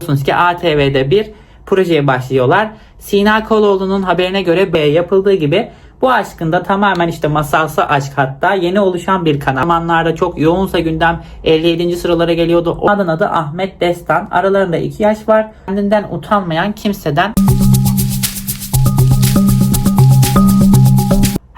Biliyorsunuz ki ATV'de bir projeye başlıyorlar. Sina Koloğlu'nun haberine göre B yapıldığı gibi bu aşkın da tamamen işte masalsı aşk hatta yeni oluşan bir kanal. Zamanlarda çok yoğunsa gündem 57. sıralara geliyordu. O adın adı Ahmet Destan. Aralarında 2 yaş var. Kendinden utanmayan kimseden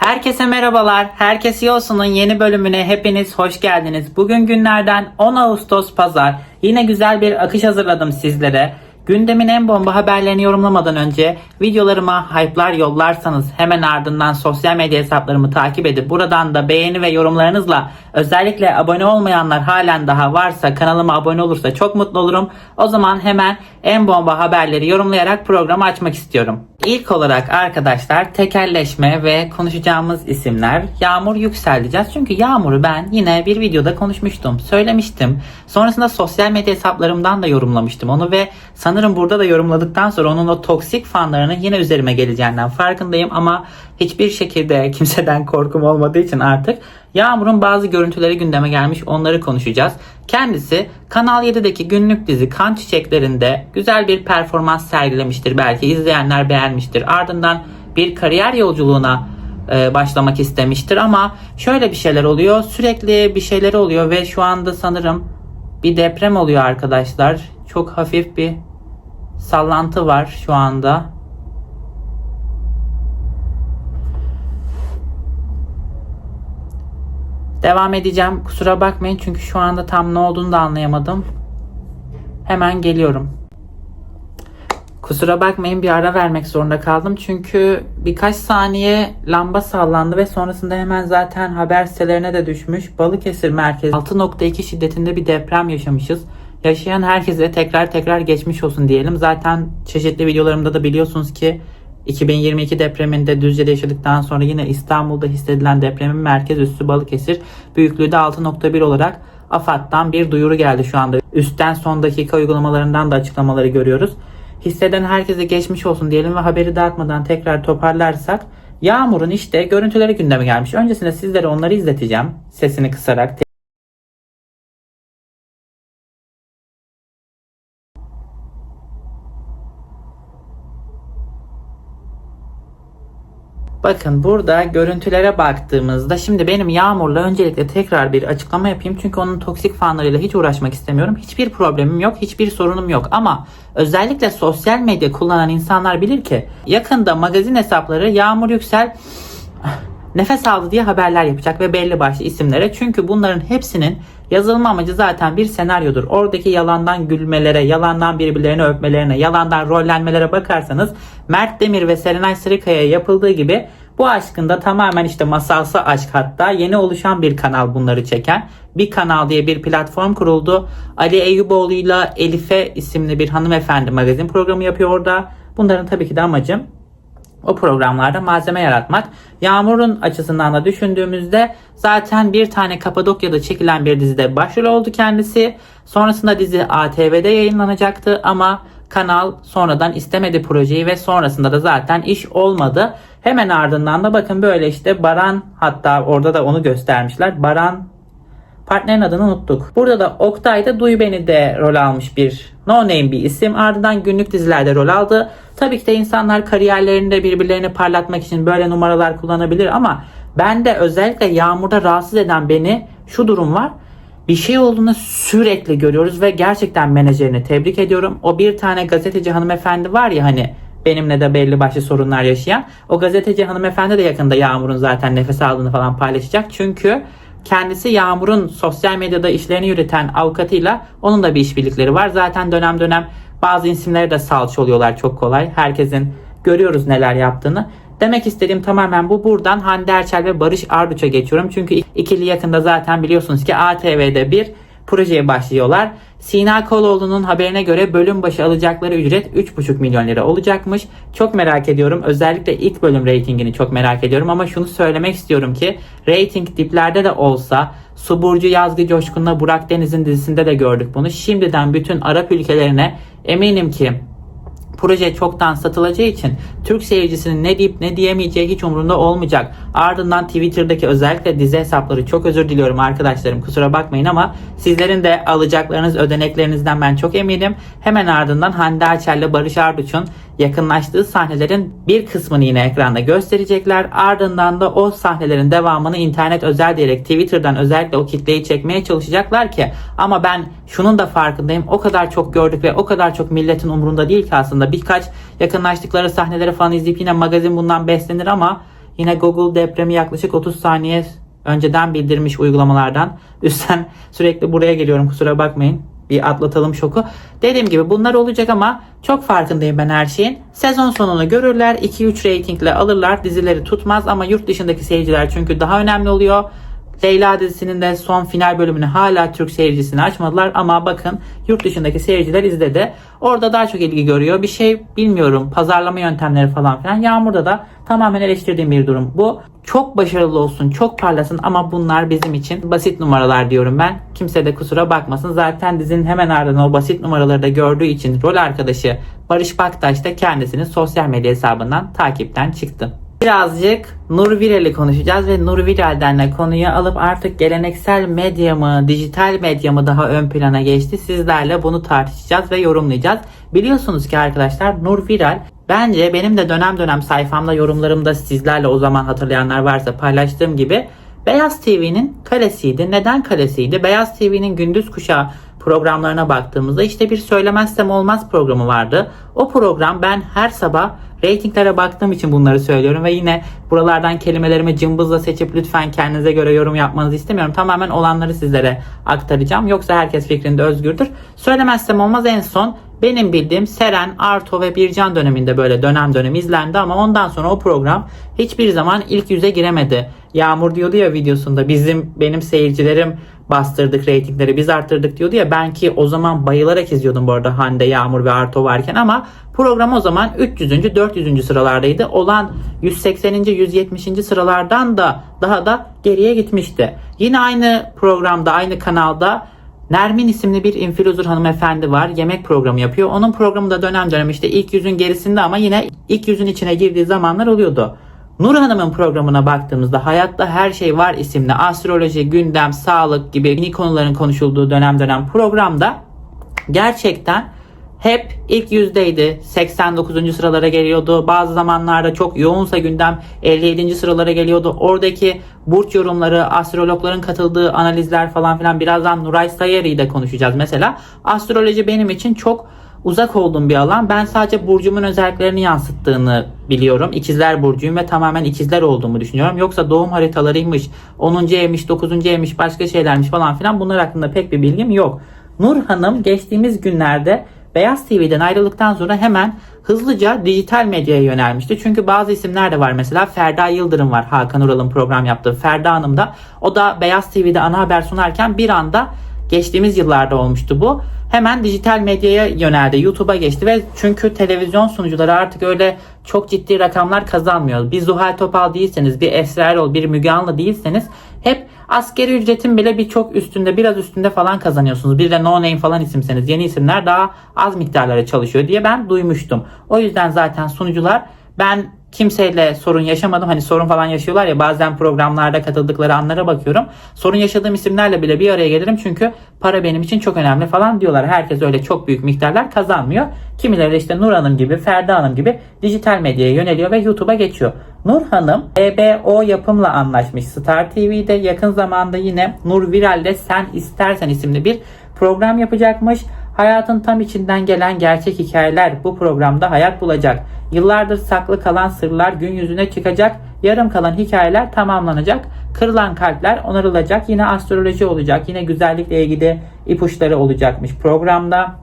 Herkese merhabalar. Herkes iyi olsun'un yeni bölümüne hepiniz hoş geldiniz. Bugün günlerden 10 Ağustos Pazar. Yine güzel bir akış hazırladım sizlere. Gündemin en bomba haberlerini yorumlamadan önce videolarıma hype'lar yollarsanız hemen ardından sosyal medya hesaplarımı takip edip buradan da beğeni ve yorumlarınızla özellikle abone olmayanlar halen daha varsa kanalıma abone olursa çok mutlu olurum. O zaman hemen en bomba haberleri yorumlayarak programı açmak istiyorum. İlk olarak arkadaşlar tekelleşme ve konuşacağımız isimler Yağmur Yüksel diyeceğiz. Çünkü Yağmur'u ben yine bir videoda konuşmuştum. Söylemiştim. Sonrasında sosyal medya hesaplarımdan da yorumlamıştım onu ve sanırım burada da yorumladıktan sonra onun o toksik fanlarının yine üzerime geleceğinden farkındayım ama hiçbir şekilde kimseden korkum olmadığı için artık Yağmur'un bazı görüntüleri gündeme gelmiş onları konuşacağız. Kendisi Kanal 7'deki günlük dizi Kan Çiçeklerinde güzel bir performans sergilemiştir. Belki izleyenler beğenmiştir. Ardından bir kariyer yolculuğuna e, başlamak istemiştir ama şöyle bir şeyler oluyor. Sürekli bir şeyler oluyor ve şu anda sanırım bir deprem oluyor arkadaşlar. Çok hafif bir sallantı var şu anda. Devam edeceğim. Kusura bakmayın çünkü şu anda tam ne olduğunu da anlayamadım. Hemen geliyorum. Kusura bakmayın bir ara vermek zorunda kaldım. Çünkü birkaç saniye lamba sallandı ve sonrasında hemen zaten haber sitelerine de düşmüş. Balıkesir merkezi 6.2 şiddetinde bir deprem yaşamışız. Yaşayan herkese tekrar tekrar geçmiş olsun diyelim. Zaten çeşitli videolarımda da biliyorsunuz ki 2022 depreminde Düzce'de yaşadıktan sonra yine İstanbul'da hissedilen depremin merkez üssü Balıkesir büyüklüğü de 6.1 olarak AFAD'dan bir duyuru geldi şu anda. Üstten son dakika uygulamalarından da açıklamaları görüyoruz. Hisseden herkese geçmiş olsun diyelim ve haberi dağıtmadan tekrar toparlarsak Yağmur'un işte görüntüleri gündeme gelmiş. Öncesinde sizlere onları izleteceğim. Sesini kısarak. Bakın burada görüntülere baktığımızda şimdi benim Yağmur'la öncelikle tekrar bir açıklama yapayım. Çünkü onun toksik fanlarıyla hiç uğraşmak istemiyorum. Hiçbir problemim yok, hiçbir sorunum yok. Ama özellikle sosyal medya kullanan insanlar bilir ki yakında magazin hesapları Yağmur Yüksel nefes aldı diye haberler yapacak ve belli başlı isimlere. Çünkü bunların hepsinin yazılma amacı zaten bir senaryodur. Oradaki yalandan gülmelere, yalandan birbirlerini öpmelerine, yalandan rollenmelere bakarsanız Mert Demir ve Serenay Sarıkaya yapıldığı gibi bu aşkın da tamamen işte masalsı aşk hatta yeni oluşan bir kanal bunları çeken. Bir kanal diye bir platform kuruldu. Ali Eyüboğlu'yla Elife isimli bir hanımefendi magazin programı yapıyor orada. Bunların tabii ki de amacım o programlarda malzeme yaratmak. Yağmur'un açısından da düşündüğümüzde zaten bir tane Kapadokya'da çekilen bir dizide başrol oldu kendisi. Sonrasında dizi ATV'de yayınlanacaktı ama kanal sonradan istemedi projeyi ve sonrasında da zaten iş olmadı. Hemen ardından da bakın böyle işte Baran hatta orada da onu göstermişler. Baran Partnerin adını unuttuk. Burada da Oktay'da Duy Beni de rol almış bir no name bir isim. Ardından günlük dizilerde rol aldı. Tabii ki de insanlar kariyerlerinde birbirlerini parlatmak için böyle numaralar kullanabilir ama ben de özellikle Yağmur'da rahatsız eden beni şu durum var. Bir şey olduğunu sürekli görüyoruz ve gerçekten menajerini tebrik ediyorum. O bir tane gazeteci hanımefendi var ya hani benimle de belli başlı sorunlar yaşayan. O gazeteci hanımefendi de yakında Yağmur'un zaten nefes aldığını falan paylaşacak. Çünkü kendisi Yağmur'un sosyal medyada işlerini yürüten avukatıyla onun da bir işbirlikleri var. Zaten dönem dönem bazı isimlere de salça oluyorlar çok kolay. Herkesin görüyoruz neler yaptığını. Demek istediğim tamamen bu. Buradan Hande Erçel ve Barış Arduç'a geçiyorum. Çünkü ikili yakında zaten biliyorsunuz ki ATV'de bir projeye başlıyorlar. Sina Koloğlu'nun haberine göre bölüm başı alacakları ücret 3,5 milyon lira olacakmış. Çok merak ediyorum. Özellikle ilk bölüm reytingini çok merak ediyorum ama şunu söylemek istiyorum ki reyting diplerde de olsa Su Burcu Yazgı Coşkun'la Burak Deniz'in dizisinde de gördük bunu. Şimdiden bütün Arap ülkelerine eminim ki proje çoktan satılacağı için Türk seyircisinin ne deyip ne diyemeyeceği hiç umurunda olmayacak. Ardından Twitter'daki özellikle dizi hesapları çok özür diliyorum arkadaşlarım kusura bakmayın ama sizlerin de alacaklarınız ödeneklerinizden ben çok eminim. Hemen ardından Hande Erçel'le Barış Arduç'un yakınlaştığı sahnelerin bir kısmını yine ekranda gösterecekler. Ardından da o sahnelerin devamını internet özel diyerek Twitter'dan özellikle o kitleyi çekmeye çalışacaklar ki ama ben şunun da farkındayım. O kadar çok gördük ve o kadar çok milletin umurunda değil ki aslında birkaç yakınlaştıkları sahneleri falan izleyip yine magazin bundan beslenir ama yine Google depremi yaklaşık 30 saniye önceden bildirmiş uygulamalardan. Üstten sürekli buraya geliyorum kusura bakmayın bir atlatalım şoku. Dediğim gibi bunlar olacak ama çok farkındayım ben her şeyin. Sezon sonunu görürler. 2-3 reytingle alırlar. Dizileri tutmaz ama yurt dışındaki seyirciler çünkü daha önemli oluyor. Leyla dizisinin de son final bölümünü hala Türk seyircisine açmadılar ama bakın yurt dışındaki seyirciler izledi. Orada daha çok ilgi görüyor. Bir şey bilmiyorum pazarlama yöntemleri falan filan. Yağmur'da da tamamen eleştirdiğim bir durum bu. Çok başarılı olsun, çok parlasın ama bunlar bizim için basit numaralar diyorum ben. Kimse de kusura bakmasın. Zaten dizinin hemen ardından o basit numaraları da gördüğü için rol arkadaşı Barış Baktaş da kendisini sosyal medya hesabından takipten çıktı. Birazcık Nur Viral'i konuşacağız ve Nur Viral'den de konuyu alıp artık geleneksel medya mı, dijital medya mı daha ön plana geçti. Sizlerle bunu tartışacağız ve yorumlayacağız. Biliyorsunuz ki arkadaşlar Nur Viral bence benim de dönem dönem sayfamda yorumlarımda sizlerle o zaman hatırlayanlar varsa paylaştığım gibi Beyaz TV'nin kalesiydi. Neden kalesiydi? Beyaz TV'nin gündüz kuşağı programlarına baktığımızda işte bir söylemezsem olmaz programı vardı. O program ben her sabah reytinglere baktığım için bunları söylüyorum ve yine buralardan kelimelerimi cımbızla seçip lütfen kendinize göre yorum yapmanızı istemiyorum. Tamamen olanları sizlere aktaracağım. Yoksa herkes fikrinde özgürdür. Söylemezsem olmaz en son benim bildiğim Seren, Arto ve Bircan döneminde böyle dönem dönem izlendi ama ondan sonra o program hiçbir zaman ilk yüze giremedi. Yağmur diyordu ya videosunda bizim benim seyircilerim bastırdık reytingleri biz arttırdık diyordu ya ben ki o zaman bayılarak izliyordum bu arada Hande, Yağmur ve Arto varken ama program o zaman 300. 400. sıralardaydı. Olan 180. 170. sıralardan da daha da geriye gitmişti. Yine aynı programda aynı kanalda Nermin isimli bir influencer hanımefendi var. Yemek programı yapıyor. Onun programı da dönem dönem işte ilk yüzün gerisinde ama yine ilk yüzün içine girdiği zamanlar oluyordu. Nur Hanım'ın programına baktığımızda Hayatta Her Şey Var isimli astroloji, gündem, sağlık gibi yeni konuların konuşulduğu dönem dönem programda gerçekten hep ilk yüzdeydi. 89. sıralara geliyordu. Bazı zamanlarda çok yoğunsa gündem 57. sıralara geliyordu. Oradaki burç yorumları, astrologların katıldığı analizler falan filan birazdan Nuray Sayeri'yi de konuşacağız mesela. Astroloji benim için çok uzak olduğum bir alan. Ben sadece burcumun özelliklerini yansıttığını biliyorum. İkizler burcuyum ve tamamen ikizler olduğumu düşünüyorum. Yoksa doğum haritalarıymış, 10. evmiş, 9. evmiş, başka şeylermiş falan filan bunlar hakkında pek bir bilgim yok. Nur Hanım geçtiğimiz günlerde Beyaz TV'den ayrıldıktan sonra hemen hızlıca dijital medyaya yönelmişti. Çünkü bazı isimler de var. Mesela Ferda Yıldırım var. Hakan Ural'ın program yaptığı Ferda Hanım da. O da Beyaz TV'de ana haber sunarken bir anda geçtiğimiz yıllarda olmuştu bu. Hemen dijital medyaya yöneldi. YouTube'a geçti ve çünkü televizyon sunucuları artık öyle çok ciddi rakamlar kazanmıyor. Bir Zuhal Topal değilseniz, bir Esra Erol, bir Müge Anlı değilseniz hep askeri ücretin bile birçok üstünde, biraz üstünde falan kazanıyorsunuz. Bir de no name falan isimseniz yeni isimler daha az miktarlara çalışıyor diye ben duymuştum. O yüzden zaten sunucular ben kimseyle sorun yaşamadım. Hani sorun falan yaşıyorlar ya bazen programlarda katıldıkları anlara bakıyorum. Sorun yaşadığım isimlerle bile bir araya gelirim çünkü para benim için çok önemli falan diyorlar. Herkes öyle çok büyük miktarlar kazanmıyor. Kimileri işte Nur Hanım gibi, Ferda Hanım gibi dijital medyaya yöneliyor ve YouTube'a geçiyor. Nur Hanım EBO yapımla anlaşmış. Star TV'de yakın zamanda yine Nur Viral'de Sen İstersen isimli bir program yapacakmış. Hayatın tam içinden gelen gerçek hikayeler bu programda hayat bulacak. Yıllardır saklı kalan sırlar gün yüzüne çıkacak. Yarım kalan hikayeler tamamlanacak. Kırılan kalpler onarılacak. Yine astroloji olacak. Yine güzellikle ilgili ipuçları olacakmış programda.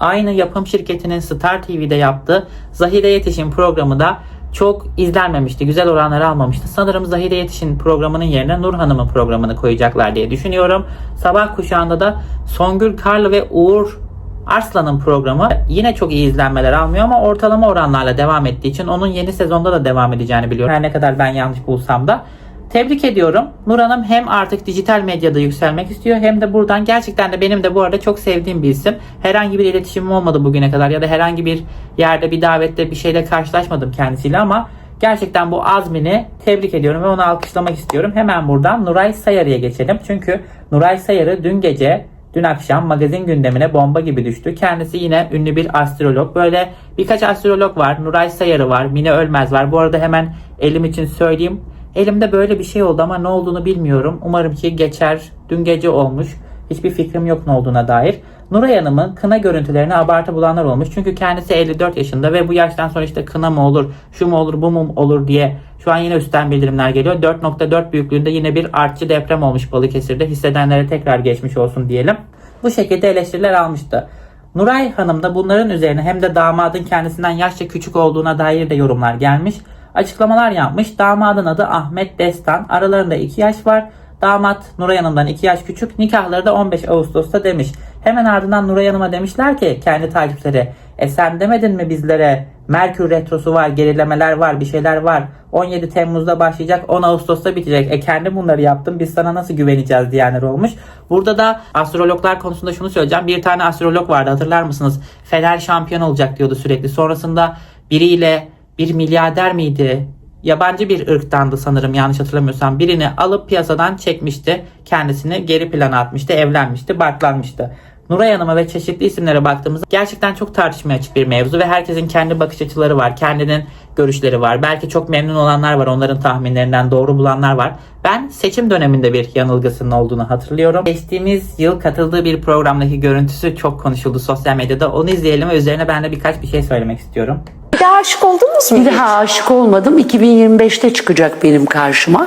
Aynı yapım şirketinin Star TV'de yaptığı Zahide Yetişin programı da çok izlenmemişti. Güzel oranlar almamıştı. Sanırım Zahide Yetişin programının yerine Nur Hanım'ın programını koyacaklar diye düşünüyorum. Sabah kuşağında da Songül Karlı ve Uğur Arslan'ın programı yine çok iyi izlenmeler almıyor ama ortalama oranlarla devam ettiği için onun yeni sezonda da devam edeceğini biliyorum. Her ne kadar ben yanlış bulsam da. Tebrik ediyorum. Nur Hanım hem artık dijital medyada yükselmek istiyor hem de buradan gerçekten de benim de bu arada çok sevdiğim bir isim. Herhangi bir iletişimim olmadı bugüne kadar ya da herhangi bir yerde bir davette bir şeyle karşılaşmadım kendisiyle ama gerçekten bu azmini tebrik ediyorum ve onu alkışlamak istiyorum. Hemen buradan Nuray Sayarı'ya geçelim. Çünkü Nuray Sayarı dün gece Dün akşam magazin gündemine bomba gibi düştü. Kendisi yine ünlü bir astrolog. Böyle birkaç astrolog var. Nuray Sayarı var. Mine Ölmez var. Bu arada hemen elim için söyleyeyim. Elimde böyle bir şey oldu ama ne olduğunu bilmiyorum. Umarım ki geçer. Dün gece olmuş. Hiçbir fikrim yok ne olduğuna dair. Nuray Hanım'ın kına görüntülerini abartı bulanlar olmuş. Çünkü kendisi 54 yaşında ve bu yaştan sonra işte kına mı olur, şu mu olur, bu mu olur diye şu an yine üstten bildirimler geliyor. 4.4 büyüklüğünde yine bir artçı deprem olmuş Balıkesir'de. Hissedenlere tekrar geçmiş olsun diyelim. Bu şekilde eleştiriler almıştı. Nuray Hanım da bunların üzerine hem de damadın kendisinden yaşça küçük olduğuna dair de yorumlar gelmiş. Açıklamalar yapmış. Damadın adı Ahmet Destan. Aralarında 2 yaş var. Damat Nuray Hanım'dan 2 yaş küçük. Nikahları da 15 Ağustos'ta demiş. Hemen ardından Nuray Hanım'a demişler ki kendi takipçileri e sen demedin mi bizlere Merkür Retrosu var, gerilemeler var, bir şeyler var. 17 Temmuz'da başlayacak, 10 Ağustos'ta bitecek. E kendi bunları yaptın, biz sana nasıl güveneceğiz diyenler olmuş. Burada da astrologlar konusunda şunu söyleyeceğim. Bir tane astrolog vardı hatırlar mısınız? Fener şampiyon olacak diyordu sürekli. Sonrasında biriyle bir milyarder miydi? Yabancı bir ırktandı sanırım yanlış hatırlamıyorsam. Birini alıp piyasadan çekmişti. Kendisini geri plana atmıştı, evlenmişti, barklanmıştı. Nuray Hanım'a ve çeşitli isimlere baktığımızda gerçekten çok tartışmaya açık bir mevzu ve herkesin kendi bakış açıları var. Kendinin görüşleri var. Belki çok memnun olanlar var. Onların tahminlerinden doğru bulanlar var. Ben seçim döneminde bir yanılgısının olduğunu hatırlıyorum. Geçtiğimiz yıl katıldığı bir programdaki görüntüsü çok konuşuldu sosyal medyada. Onu izleyelim ve üzerine ben de birkaç bir şey söylemek istiyorum. Daha aşık oldunuz mu? Bir daha aşık olmadım. 2025'te çıkacak benim karşıma.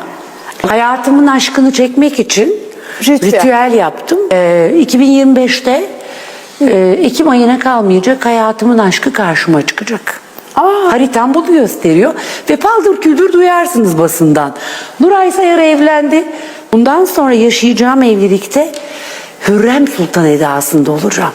Hayatımın aşkını çekmek için Ritüel. ritüel, yaptım. Ee, 2025'te e, Ekim ayına kalmayacak hayatımın aşkı karşıma çıkacak. Aa. Haritam bunu gösteriyor ve paldır küldür duyarsınız basından. Nuray Sayar evlendi. Bundan sonra yaşayacağım evlilikte Hürrem Sultan edasında olacağım.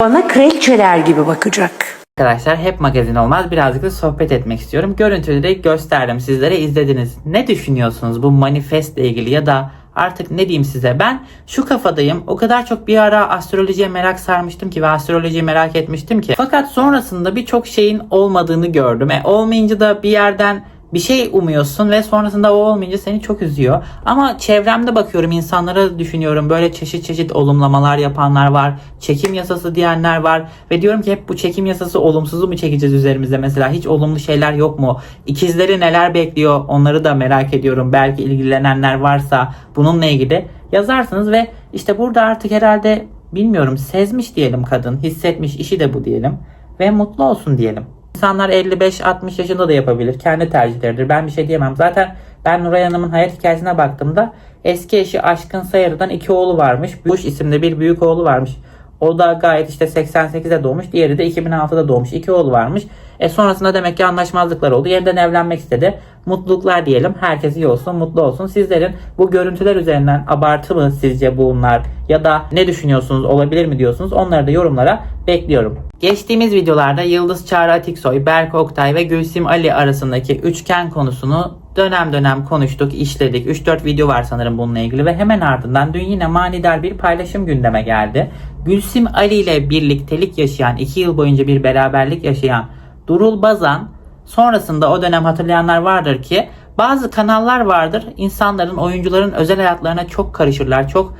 Bana kraliçeler gibi bakacak. Arkadaşlar hep magazin olmaz birazcık da sohbet etmek istiyorum. Görüntüleri gösterdim sizlere izlediniz. Ne düşünüyorsunuz bu manifestle ilgili ya da artık ne diyeyim size ben şu kafadayım o kadar çok bir ara astrolojiye merak sarmıştım ki ve astrolojiyi merak etmiştim ki. Fakat sonrasında birçok şeyin olmadığını gördüm. E, olmayınca da bir yerden bir şey umuyorsun ve sonrasında o olmayınca seni çok üzüyor. Ama çevremde bakıyorum insanlara düşünüyorum böyle çeşit çeşit olumlamalar yapanlar var. Çekim yasası diyenler var. Ve diyorum ki hep bu çekim yasası olumsuzu mu çekeceğiz üzerimize mesela hiç olumlu şeyler yok mu? İkizleri neler bekliyor onları da merak ediyorum. Belki ilgilenenler varsa bununla ilgili yazarsınız ve işte burada artık herhalde bilmiyorum sezmiş diyelim kadın hissetmiş işi de bu diyelim ve mutlu olsun diyelim. İnsanlar 55-60 yaşında da yapabilir. Kendi tercihleridir. Ben bir şey diyemem. Zaten ben Nuray Hanım'ın hayat hikayesine baktığımda eski eşi Aşkın Sayarı'dan iki oğlu varmış. Bush isimli bir büyük oğlu varmış. O da gayet işte 88'de doğmuş. Diğeri de 2006'da doğmuş. İki oğlu varmış. E sonrasında demek ki anlaşmazlıklar oldu. Yeniden evlenmek istedi. Mutluluklar diyelim. Herkes iyi olsun, mutlu olsun. Sizlerin bu görüntüler üzerinden abartı mı sizce bunlar? Ya da ne düşünüyorsunuz? Olabilir mi diyorsunuz? Onları da yorumlara bekliyorum. Geçtiğimiz videolarda Yıldız Çağrı Atiksoy, Berk Oktay ve Gülsim Ali arasındaki üçgen konusunu dönem dönem konuştuk, işledik. 3-4 video var sanırım bununla ilgili ve hemen ardından dün yine manidar bir paylaşım gündeme geldi. Gülsim Ali ile birliktelik yaşayan, 2 yıl boyunca bir beraberlik yaşayan Durul Bazan sonrasında o dönem hatırlayanlar vardır ki bazı kanallar vardır insanların, oyuncuların özel hayatlarına çok karışırlar, çok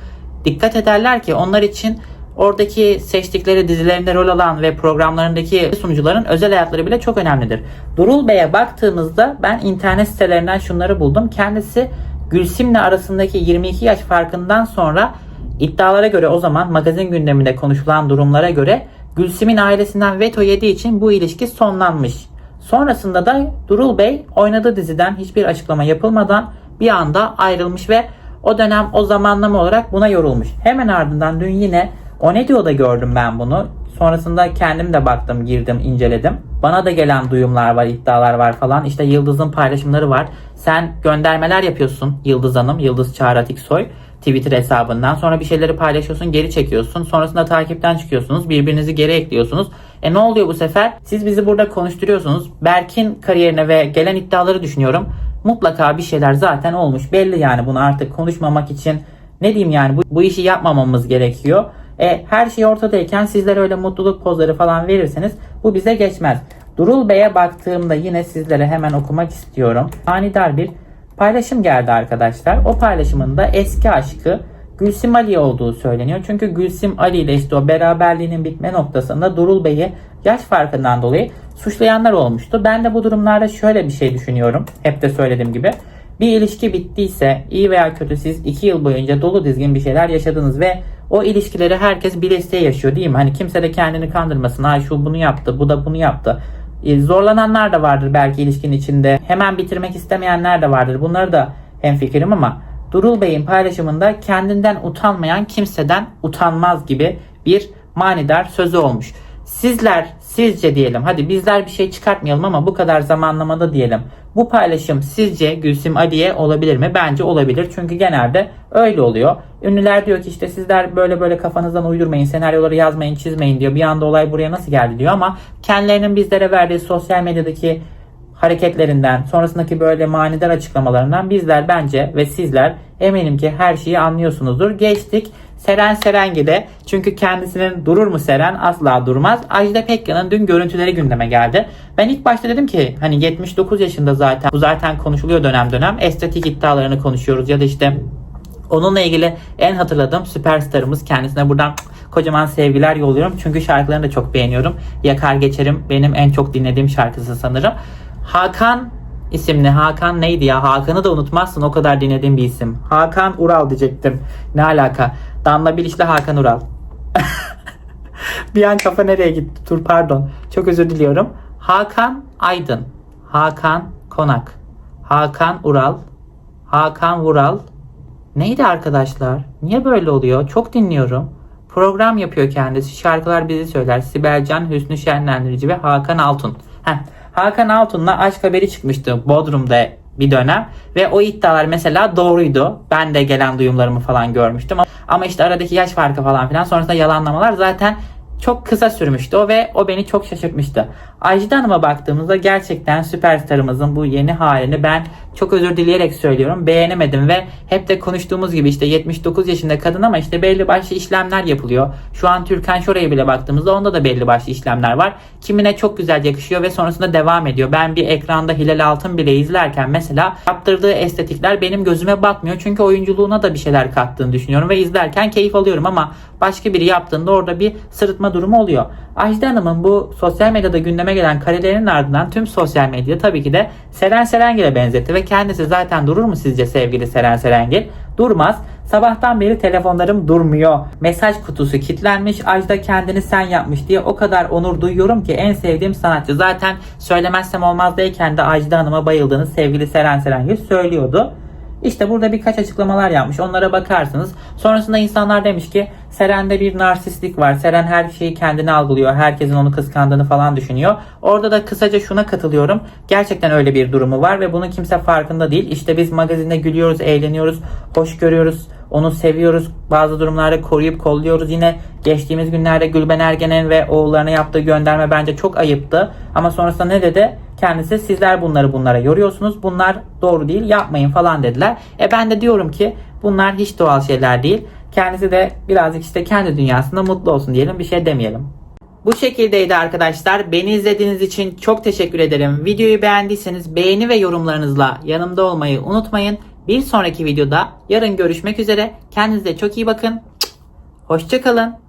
dikkat ederler ki onlar için oradaki seçtikleri dizilerinde rol alan ve programlarındaki sunucuların özel hayatları bile çok önemlidir. Durul Bey'e baktığımızda ben internet sitelerinden şunları buldum. Kendisi Gülsim'le arasındaki 22 yaş farkından sonra iddialara göre o zaman magazin gündeminde konuşulan durumlara göre Gülsim'in ailesinden veto yediği için bu ilişki sonlanmış. Sonrasında da Durul Bey oynadığı diziden hiçbir açıklama yapılmadan bir anda ayrılmış ve o dönem o zamanlama olarak buna yorulmuş. Hemen ardından dün yine o ne diyor da gördüm ben bunu. Sonrasında kendim de baktım, girdim, inceledim. Bana da gelen duyumlar var, iddialar var falan. İşte Yıldız'ın paylaşımları var. Sen göndermeler yapıyorsun Yıldız Hanım, Yıldız Çağrı Atiksoy. Twitter hesabından. Sonra bir şeyleri paylaşıyorsun, geri çekiyorsun. Sonrasında takipten çıkıyorsunuz. Birbirinizi geri ekliyorsunuz. E ne oluyor bu sefer? Siz bizi burada konuşturuyorsunuz. Berk'in kariyerine ve gelen iddiaları düşünüyorum. mutlaka bir şeyler zaten olmuş. Belli yani bunu artık konuşmamak için ne diyeyim yani bu, bu işi yapmamamız gerekiyor. E, her şey ortadayken sizler öyle mutluluk pozları falan verirseniz bu bize geçmez. Durul Bey'e baktığımda yine sizlere hemen okumak istiyorum. Anidar bir paylaşım geldi arkadaşlar. O paylaşımında eski aşkı Gülsim Ali olduğu söyleniyor. Çünkü Gülsim Ali ile işte o beraberliğinin bitme noktasında Durul Bey'i yaş farkından dolayı suçlayanlar olmuştu. Ben de bu durumlarda şöyle bir şey düşünüyorum. Hep de söylediğim gibi. Bir ilişki bittiyse iyi veya kötü siz 2 yıl boyunca dolu dizgin bir şeyler yaşadınız ve o ilişkileri herkes bilesiye yaşıyor değil mi? Hani kimse de kendini kandırmasın. Ay şu bunu yaptı, bu da bunu yaptı. E, Zorlananlar da vardır belki ilişkinin içinde. Hemen bitirmek istemeyenler de vardır. Bunları da hemfikirim ama Durul Bey'in paylaşımında kendinden utanmayan kimseden utanmaz gibi bir manidar sözü olmuş. Sizler sizce diyelim hadi bizler bir şey çıkartmayalım ama bu kadar zamanlamada diyelim. Bu paylaşım sizce Gülsüm Ali'ye olabilir mi? Bence olabilir. Çünkü genelde öyle oluyor. Ünlüler diyor ki işte sizler böyle böyle kafanızdan uydurmayın, senaryoları yazmayın, çizmeyin diyor. Bir anda olay buraya nasıl geldi diyor ama kendilerinin bizlere verdiği sosyal medyadaki hareketlerinden, sonrasındaki böyle manidar açıklamalarından bizler bence ve sizler eminim ki her şeyi anlıyorsunuzdur. Geçtik Seren Serengil'e çünkü kendisinin durur mu Seren asla durmaz. Ajda Pekkan'ın dün görüntüleri gündeme geldi. Ben ilk başta dedim ki hani 79 yaşında zaten bu zaten konuşuluyor dönem dönem estetik iddialarını konuşuyoruz ya da işte Onunla ilgili en hatırladığım süperstarımız kendisine buradan kocaman sevgiler yolluyorum. Çünkü şarkılarını da çok beğeniyorum. Yakar Geçerim benim en çok dinlediğim şarkısı sanırım. Hakan isimli Hakan neydi ya? Hakan'ı da unutmazsın o kadar dinlediğim bir isim. Hakan Ural diyecektim. Ne alaka? Danla Biliş'le Hakan Ural. bir an kafa nereye gitti? Dur pardon. Çok özür diliyorum. Hakan Aydın. Hakan Konak. Hakan Ural. Hakan Vural. Neydi arkadaşlar? Niye böyle oluyor? Çok dinliyorum. Program yapıyor kendisi. Şarkılar bizi söyler. Sibel Can, Hüsnü Şenlendirici ve Hakan Altun. Heh. Hakan Altun'la aşk haberi çıkmıştı Bodrum'da bir dönem. Ve o iddialar mesela doğruydu. Ben de gelen duyumlarımı falan görmüştüm. Ama işte aradaki yaş farkı falan filan sonrasında yalanlamalar zaten çok kısa sürmüştü o ve o beni çok şaşırtmıştı. Ajda Hanım'a baktığımızda gerçekten süperstarımızın bu yeni halini ben çok özür dileyerek söylüyorum. Beğenemedim ve hep de konuştuğumuz gibi işte 79 yaşında kadın ama işte belli başlı işlemler yapılıyor. Şu an Türkan Şoray'a bile baktığımızda onda da belli başlı işlemler var. Kimine çok güzel yakışıyor ve sonrasında devam ediyor. Ben bir ekranda Hilal Altın bile izlerken mesela yaptırdığı estetikler benim gözüme batmıyor. Çünkü oyunculuğuna da bir şeyler kattığını düşünüyorum ve izlerken keyif alıyorum ama başka biri yaptığında orada bir sırıtma durumu oluyor. Ajda Hanım'ın bu sosyal medyada gündeme gelen karelerinin ardından tüm sosyal medya tabii ki de Seren Serengil'e benzetti ve kendisi zaten durur mu sizce sevgili Seren Serengil? Durmaz. Sabahtan beri telefonlarım durmuyor. Mesaj kutusu kilitlenmiş. Ajda kendini sen yapmış diye o kadar onur duyuyorum ki en sevdiğim sanatçı. Zaten söylemezsem olmaz deyken de Ajda Hanım'a bayıldığını sevgili Seren Serengil söylüyordu. İşte burada birkaç açıklamalar yapmış. Onlara bakarsınız. Sonrasında insanlar demiş ki Seren'de bir narsistlik var. Seren her şeyi kendine algılıyor. Herkesin onu kıskandığını falan düşünüyor. Orada da kısaca şuna katılıyorum. Gerçekten öyle bir durumu var ve bunun kimse farkında değil. İşte biz magazinde gülüyoruz, eğleniyoruz, hoş görüyoruz. Onu seviyoruz. Bazı durumlarda koruyup kolluyoruz. Yine geçtiğimiz günlerde Gülben Ergen'in ve oğullarına yaptığı gönderme bence çok ayıptı. Ama sonrasında ne dedi? Kendisi sizler bunları bunlara yoruyorsunuz. Bunlar doğru değil yapmayın falan dediler. E ben de diyorum ki bunlar hiç doğal şeyler değil. Kendisi de birazcık işte kendi dünyasında mutlu olsun diyelim bir şey demeyelim. Bu şekildeydi arkadaşlar. Beni izlediğiniz için çok teşekkür ederim. Videoyu beğendiyseniz beğeni ve yorumlarınızla yanımda olmayı unutmayın. Bir sonraki videoda yarın görüşmek üzere. Kendinize çok iyi bakın. Hoşçakalın.